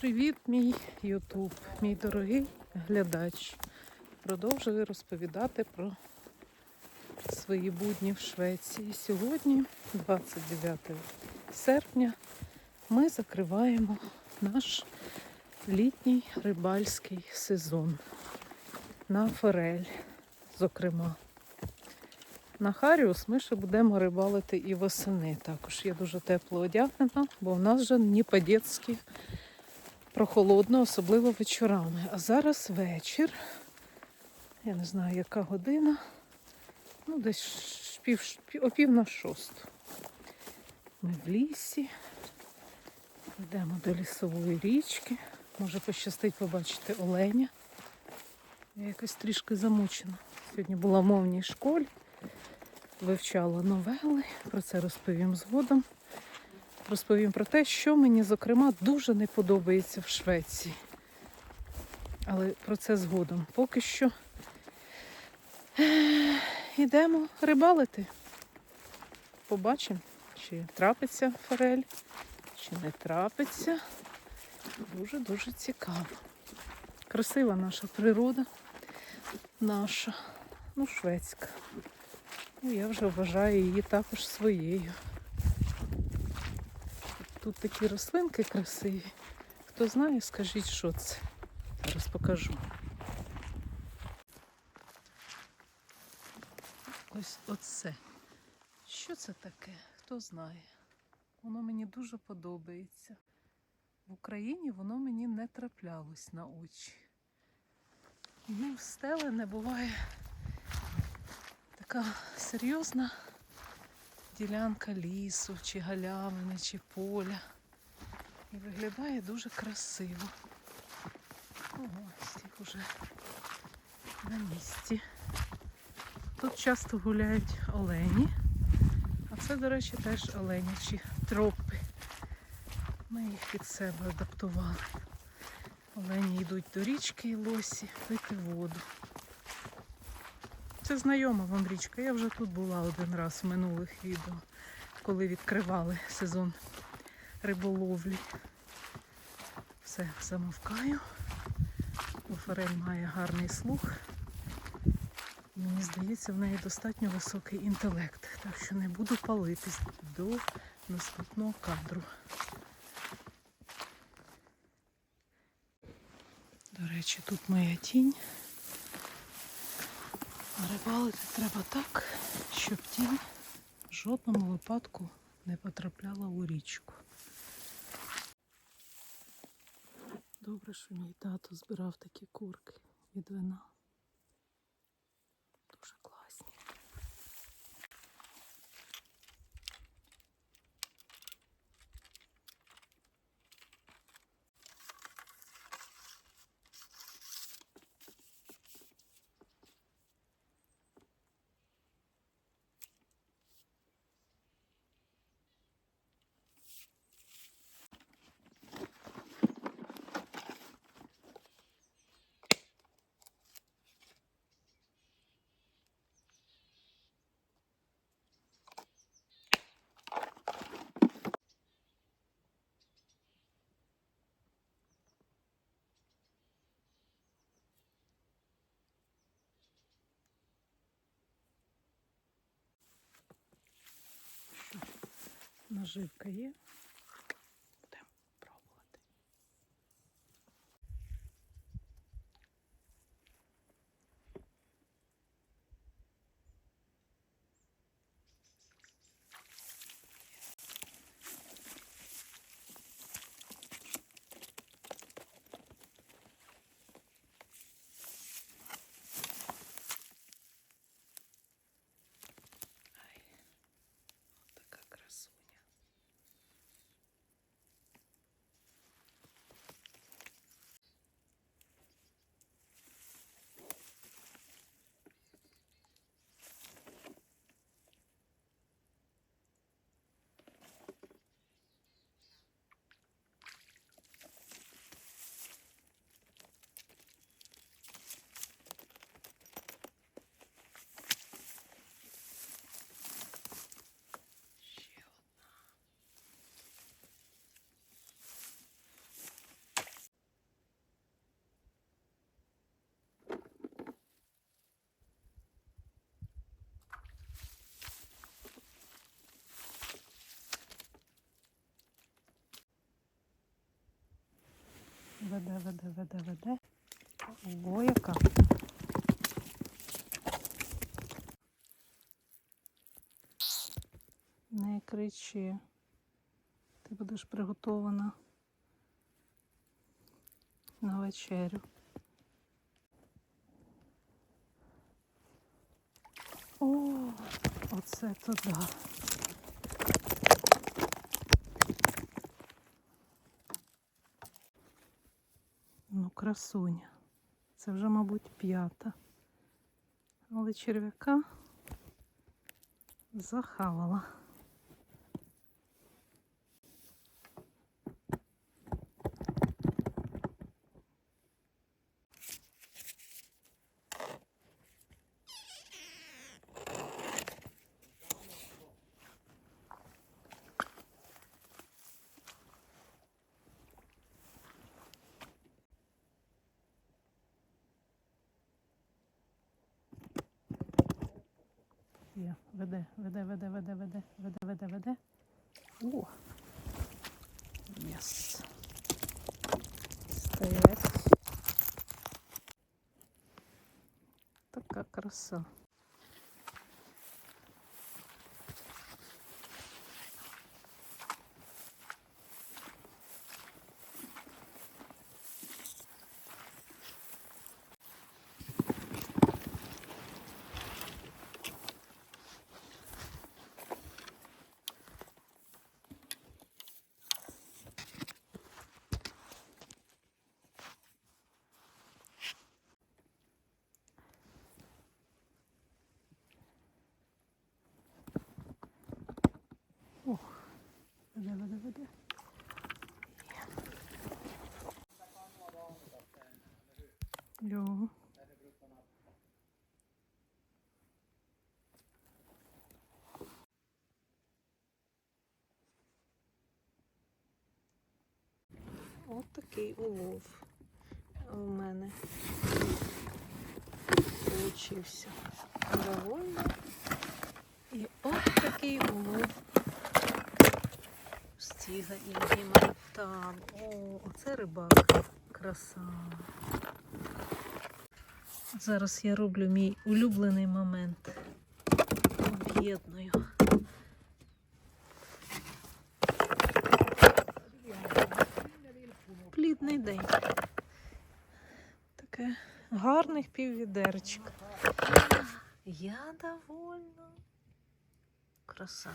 Привіт, мій Ютуб, мій дорогий глядач. Продовжую розповідати про свої будні в Швеції. Сьогодні, 29 серпня, ми закриваємо наш літній рибальський сезон на форель, зокрема. На Харіус ми ще будемо рибалити і восени. Також я дуже тепло одягнена, бо в нас вже не по-дєцьки прохолодно, особливо вечорами. А зараз вечір. Я не знаю, яка година. Ну, десь пів- о пів на шосту. Ми в лісі. Йдемо до лісової річки. Може пощастить побачити оленя. Я якось трішки замучена. Сьогодні була в мовній школі, вивчала новели, про це розповім згодом розповім про те, що мені, зокрема, дуже не подобається в Швеції. Але про це згодом. Поки що йдемо рибалити. Побачимо, чи трапиться форель, чи не трапиться. Дуже-дуже цікаво. Красива наша природа, наша, ну, шведська. Ну, я вже вважаю її також своєю. Тут такі рослинки красиві. Хто знає, скажіть, що це. Зараз покажу. Ось оце. Що це таке? Хто знає? Воно мені дуже подобається. В Україні воно мені не траплялось на очі. Ну, стеле не буває така серйозна ділянка лісу, чи галявини, чи поля. І виглядає дуже красиво. Ого, стік уже на місці. Тут часто гуляють олені, а це, до речі, теж оленячі тропи. Ми їх під себе адаптували. Олені йдуть до річки і лосі пити воду. Це знайома вам річка. Я вже тут була один раз в минулих відео, коли відкривали сезон риболовлі. Все, замовкаю. Бо Форель має гарний слух. Мені здається, в неї достатньо високий інтелект, так що не буду палитись до наступного кадру. До речі, тут моя тінь. Рибалити треба так, щоб тінь в жодному випадку не потрапляла у річку. Добре, що мій тато збирав такі курки від вина. Дуже класні. Що? Наживка є. Веде, веде, веде, веде. Ого, яка. Не кричи. Ти будеш приготована на вечерю. О, оце туди. Ну, красуня. Це вже, мабуть, п'ята. Але черв'яка захавала. є. Веде, веде, веде, веде, веде, веде, веде, веде. О! Єс. Стоять. Така краса. Ох, веде, веде, веде. Йо. От такий улов у мене получився. Довольно. І от такий улов стіга і там. О, оце рибак. Краса. Зараз я роблю мій улюблений момент. Об'єдную. Плідний день. Таке гарних піввідерчик. Я довольна. Краса.